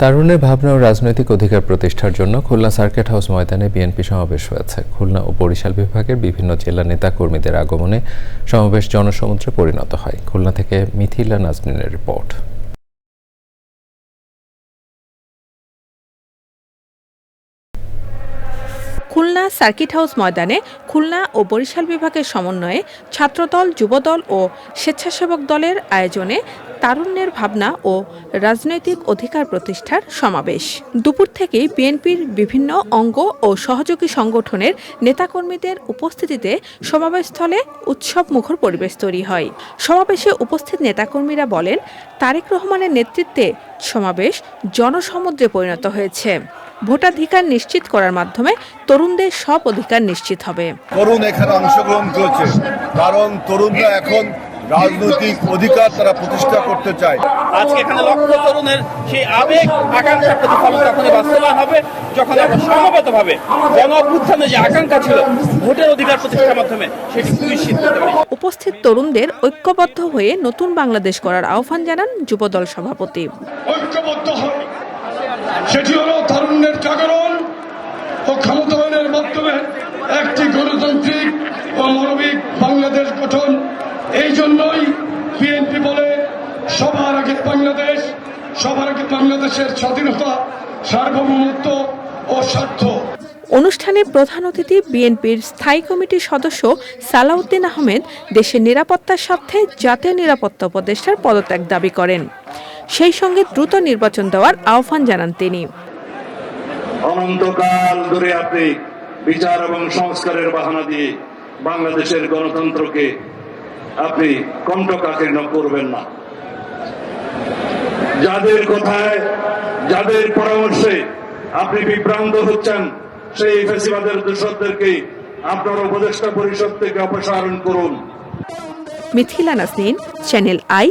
তারুণের ভাবনা ও রাজনৈতিক অধিকার প্রতিষ্ঠার জন্য খুলনা সার্কিট হাউস ময়দানে বিএনপি সমাবেশ হয়েছে। খুলনা ও বরিশাল বিভাগের বিভিন্ন জেলা নেতা কর্মীদের আগমনে সমাবেশ জনসমুদ্রে পরিণত হয়। খুলনা থেকে মিথিলা নাজমিনের রিপোর্ট। খুলনা সার্কিট হাউস ময়দানে খুলনা ও বরিশাল বিভাগের সমন্বয়ে ছাত্রদল, যুবদল ও স্বেচ্ছাসেবক দলের আয়োজনে তারুণ্যের ভাবনা ও রাজনৈতিক অধিকার প্রতিষ্ঠার সমাবেশ। দুপুর থেকেই বিএনপির বিভিন্ন অঙ্গ ও সহযোগী সংগঠনের নেতাকর্মীদের উপস্থিতিতে সমাবেশস্থলে উৎসব মুখর পরিবেশ তৈরি হয়। সমাবেশে উপস্থিত নেতাকর্মীরা বলেন, তারেক রহমানের নেতৃত্বে সমাবেশ জনসমুদ্রে পরিণত হয়েছে। ভোটাধিকার নিশ্চিত করার মাধ্যমে তরুণদের সব অধিকার নিশ্চিত হবে। তরুণ এখানে অংশগ্রহণ করেছে। কারণ তরুণরা এখন রাজনৈতিক অধিকার তারা প্রতিষ্ঠা করতে চায়। আজকে এখানে লক্ষ তরুণের সেই আবেগ আকাঙ্ক্ষার প্রতিফলন তখনই বাস্তবায়ন হবে যখন আমরা সমবেতভাবে গণ অভ্যুত্থানে যে আকাঙ্ক্ষা ছিল ভোটের অধিকার প্রতিষ্ঠার মাধ্যমে সেটি সুনিশ্চিত করতে পারি। উপস্থিত তরুণদের ঐক্যবদ্ধ হয়ে নতুন বাংলাদেশ করার আহ্বান জানান যুবদল সভাপতি। ঐক্যবদ্ধ হয় সেটি হলো তরুণের জাগরণ ও ক্ষমতায়নের মাধ্যমে একটি গণতান্ত্রিক ও মানবিক বাংলাদেশ সবার বাংলাদেশ সবার আগে বাংলাদেশের স্বাধীনতা সার্বভৌমত্ব ও স্বার্থ। অনুষ্ঠানে প্রধান অতিথি বিএনপির স্থায়ী কমিটির সদস্য সালাউদ্দিন আহমেদ দেশের নিরাপত্তার স্বার্থে জাতীয় নিরাপত্তা উপদেষ্টার পদত্যাগ দাবি করেন। সেই সঙ্গে দ্রুত নির্বাচন দেওয়ার আহ্বান জানান তিনি। অনন্তকাল ধরে আপনি বিচার এবং সংস্কারের বাহানা দিয়ে বাংলাদেশের গণতন্ত্রকে আপনি কণ্ঠকাকীর্ণ করবেন না। যাদের কথায়, যাদের পরামর্শে আপনি বিভ্রান্ত হচ্ছেন, সেই ফেসিবাদের দূষকদেরকে আপনার উপদেষ্টা পরিষদ থেকে অপসারণ করুন। Mithila Nasnin channel I